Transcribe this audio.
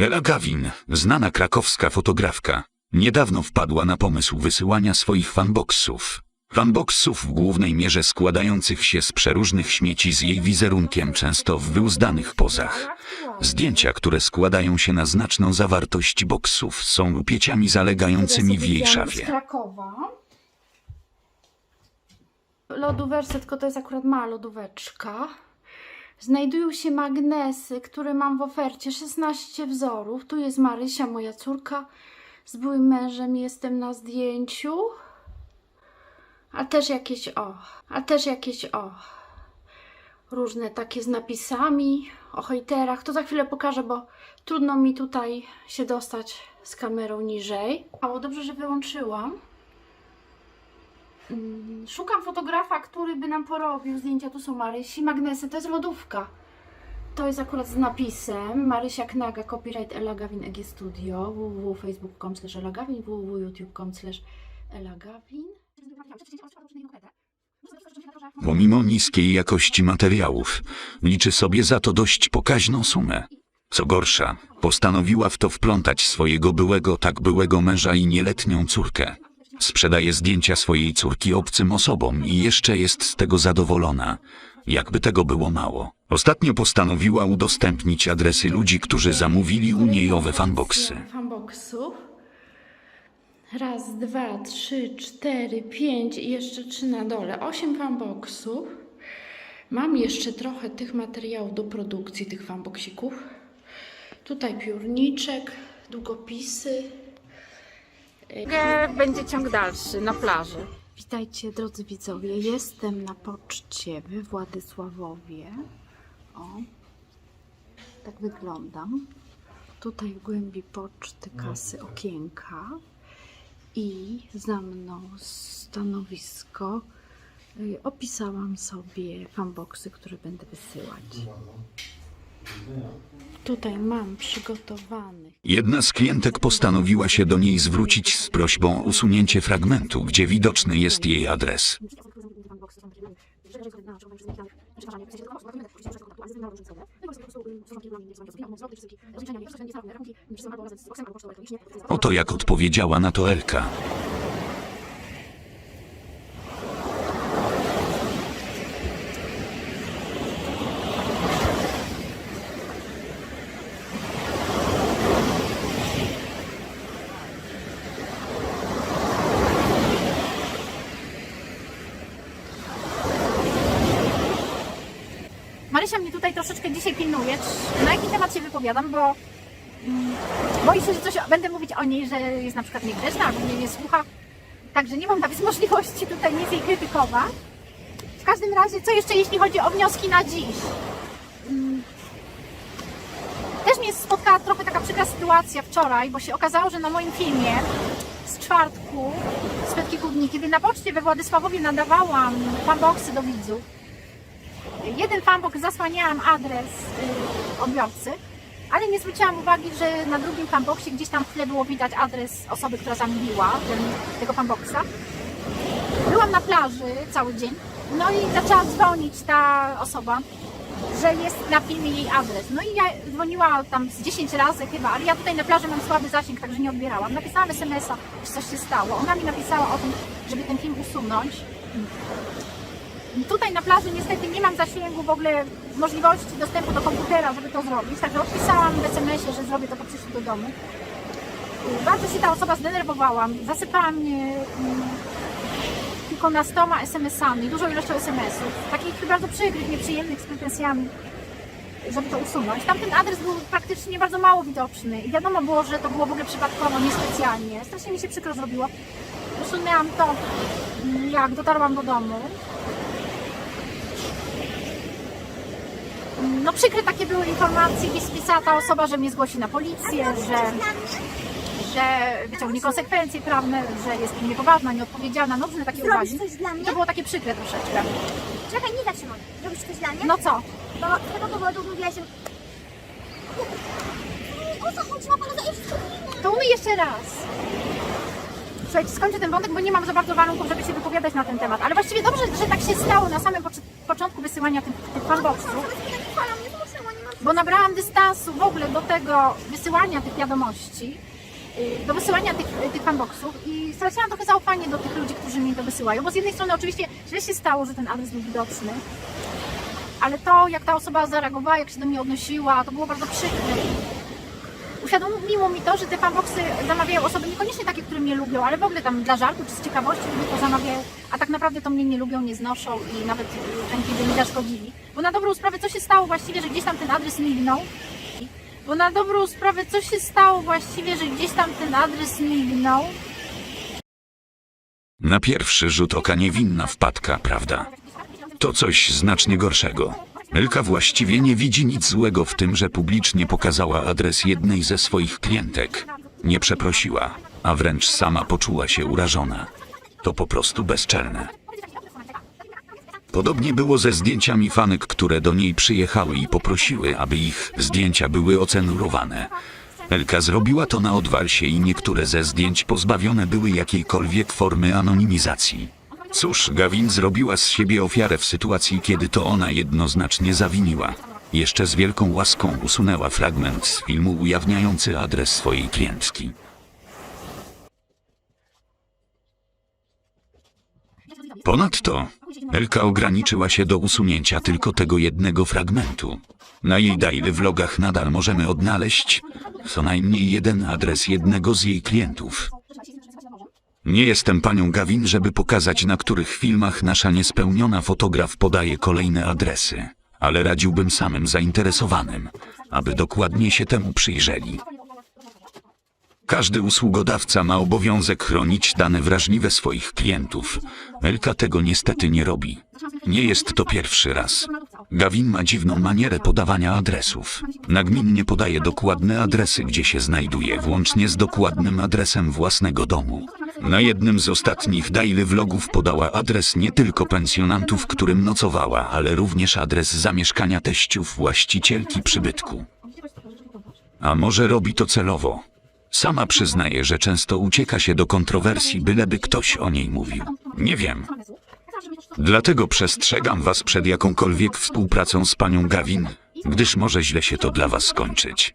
Ela Gawin, znana krakowska fotografka, niedawno wpadła na pomysł wysyłania swoich fanboxów. Fanboxów w głównej mierze składających się z przeróżnych śmieci z jej wizerunkiem, często w wyuzdanych pozach. Zdjęcia, które składają się na znaczną zawartość boksów, są rupieciami zalegającymi w jej szafie. Krakowa. Lodóweczce, tylko to jest akurat mała lodóweczka. Znajdują się magnesy, które mam w ofercie. 16 wzorów. Tu jest Marysia, moja córka. Z byłym mężem jestem na zdjęciu. A też jakieś o, a też jakieś o. Różne takie z napisami o hejterach. To za chwilę pokażę, bo trudno mi tutaj się dostać z kamerą niżej. Mało dobrze, że wyłączyłam. Mm, Szukam fotografa, który by nam porobił zdjęcia. Tu są Marysi. Magnesy to jest lodówka. To jest akurat z napisem Marysia Knaga, copyright Ela Gawin EG Studio, www.facebook.com slash Ela Gawin, www.youtube.com slash Ela Gawin. Pomimo niskiej jakości materiałów, liczy sobie za to dość pokaźną sumę. Co gorsza, postanowiła w to wplątać swojego byłego tak byłego męża i nieletnią córkę. Sprzedaje zdjęcia swojej córki obcym osobom i jeszcze jest z tego zadowolona. Jakby tego było mało. Ostatnio postanowiła udostępnić adresy ludzi, którzy zamówili u niej owe fanboxy. Fanboxów. Raz, dwa, trzy, cztery, pięć i jeszcze trzy na dole. Osiem fanboxów. Mam jeszcze trochę tych materiałów do produkcji, tych fanboxików. Tutaj piórniczek, długopisy. Będzie ciąg dalszy na plaży. Witajcie drodzy widzowie, jestem na poczcie we Władysławowie. O, tak wyglądam. Tutaj w głębi poczty kasy okienka i za mną stanowisko. Y, Opisałam sobie fanboxy, które będę wysyłać. Tutaj mam przygotowanych. Jedna z klientek postanowiła się do niej zwrócić z prośbą o usunięcie fragmentu, gdzie widoczny jest jej adres. Oto jak odpowiedziała na to Elka. Marysia mnie tutaj troszeczkę dzisiaj pilnuje. Na jaki temat się wypowiadam, bo mm, boi się, że coś będę mówić o niej, że jest na przykład niegrzeczna albo mnie nie słucha. Także nie mam nawet możliwości tutaj nic jej krytykować. W każdym razie, co jeszcze jeśli chodzi o wnioski na dziś? Mm, Też mnie spotkała trochę taka przykra sytuacja wczoraj, bo się okazało, że na moim filmie z czwartku, sprzed kilku dni, kiedy na poczcie we Władysławowie nadawałam fanboxy do widzów, jeden fanbox zasłaniałam adres y, odbiorcy, ale nie zwróciłam uwagi, że na drugim fanboxie gdzieś tam w tle było widać adres osoby, która zamówiła ten, tego fanboxa. Byłam na plaży cały dzień, no i zaczęła dzwonić ta osoba, że jest na filmie jej adres. No i ja dzwoniła tam z 10 razy chyba, ale ja tutaj na plaży mam słaby zasięg, także nie odbierałam. Napisałam SMS-a, czy coś się stało. Ona mi napisała o tym, żeby ten film usunąć. Tutaj na plaży niestety nie mam zasięgu w ogóle możliwości dostępu do komputera, żeby to zrobić, także odpisałam w SMS-ie, że zrobię to po przyjściu do domu. Bardzo się ta osoba zdenerwowała, zasypała mnie mm, kilkunastoma SMS-ami, dużą ilością SMS-ów, takich bardzo przykrych, nieprzyjemnych, z pretensjami, żeby to usunąć. Tamten adres był praktycznie bardzo mało widoczny i wiadomo było, że to było w ogóle przypadkowo, niespecjalnie. Strasznie mi się przykro zrobiło. Usunęłam to, mm, jak dotarłam do domu. No przykre takie były informacje, gdzieś pisała ta osoba, że mnie zgłosi na policję, że, że wyciągnie konsekwencje prawne, że jest niepoważna, nieodpowiedzialna, no różne takie uwagi. Zrobisz coś dla mnie? to było takie przykre troszeczkę. Czekaj, nie Szymon. Robisz coś dla mnie? No co? Bo z tego powodu mówiłaś, że... O co chodzi? Ma pana za wszystko To umyj jeszcze raz. Słuchajcie, skończę ten wątek, bo nie mam za bardzo warunków, żeby się wypowiadać na ten temat. Ale właściwie dobrze, że tak się stało na samym początku wysyłania tych, tych fanboxów. Nie bo nabrałam dystansu w ogóle do tego wysyłania tych wiadomości, y, do wysyłania tych, tych fanboxów i straciłam trochę zaufanie do tych ludzi, którzy mi to wysyłają, bo z jednej strony oczywiście źle się stało, że ten adres był widoczny, ale to, jak ta osoba zareagowała, jak się do mnie odnosiła, to było bardzo przykre. Uświadomiło mi to, że te fanboxy zamawiają osoby niekoniecznie takie, które mnie lubią, ale w ogóle tam dla żartu czy z ciekawości ludzie to zamawiają, a tak naprawdę to mnie nie lubią, nie znoszą i nawet y, chętnie by mi zaszkodzili. Bo na dobrą sprawę, co się stało właściwie, że gdzieś tam ten adres mignął? Bo na dobrą sprawę, co się stało właściwie, że gdzieś tam ten adres mignął? Na pierwszy rzut oka niewinna wpadka, prawda? To coś znacznie gorszego. Elka właściwie nie widzi nic złego w tym, że publicznie pokazała adres jednej ze swoich klientek. Nie przeprosiła, a wręcz sama poczuła się urażona. To po prostu bezczelne. Podobnie było ze zdjęciami fanek, które do niej przyjechały i poprosiły, aby ich zdjęcia były ocenzurowane. Elka zrobiła to na odwalsie i niektóre ze zdjęć pozbawione były jakiejkolwiek formy anonimizacji. Cóż, Gawin zrobiła z siebie ofiarę w sytuacji, kiedy to ona jednoznacznie zawiniła. Jeszcze z wielką łaską usunęła fragment z filmu ujawniający adres swojej klientki. Ponadto Elka ograniczyła się do usunięcia tylko tego jednego fragmentu. Na jej daily vlogach nadal możemy odnaleźć co najmniej jeden adres jednego z jej klientów. Nie jestem panią Gawin, żeby pokazać, na których filmach nasza niespełniona fotograf podaje kolejne adresy, ale radziłbym samym zainteresowanym, aby dokładnie się temu przyjrzeli. Każdy usługodawca ma obowiązek chronić dane wrażliwe swoich klientów. Elka tego niestety nie robi. Nie jest to pierwszy raz. Gawin ma dziwną manierę podawania adresów. Nagminnie podaje dokładne adresy, gdzie się znajduje, włącznie z dokładnym adresem własnego domu. Na jednym z ostatnich daily vlogów podała adres nie tylko pensjonantów, którym nocowała, ale również adres zamieszkania teściów właścicielki przybytku. A może robi to celowo? Sama przyznaje, że często ucieka się do kontrowersji, byleby ktoś o niej mówił. Nie wiem. Dlatego przestrzegam was przed jakąkolwiek współpracą z panią Gawin, gdyż może źle się to dla was skończyć.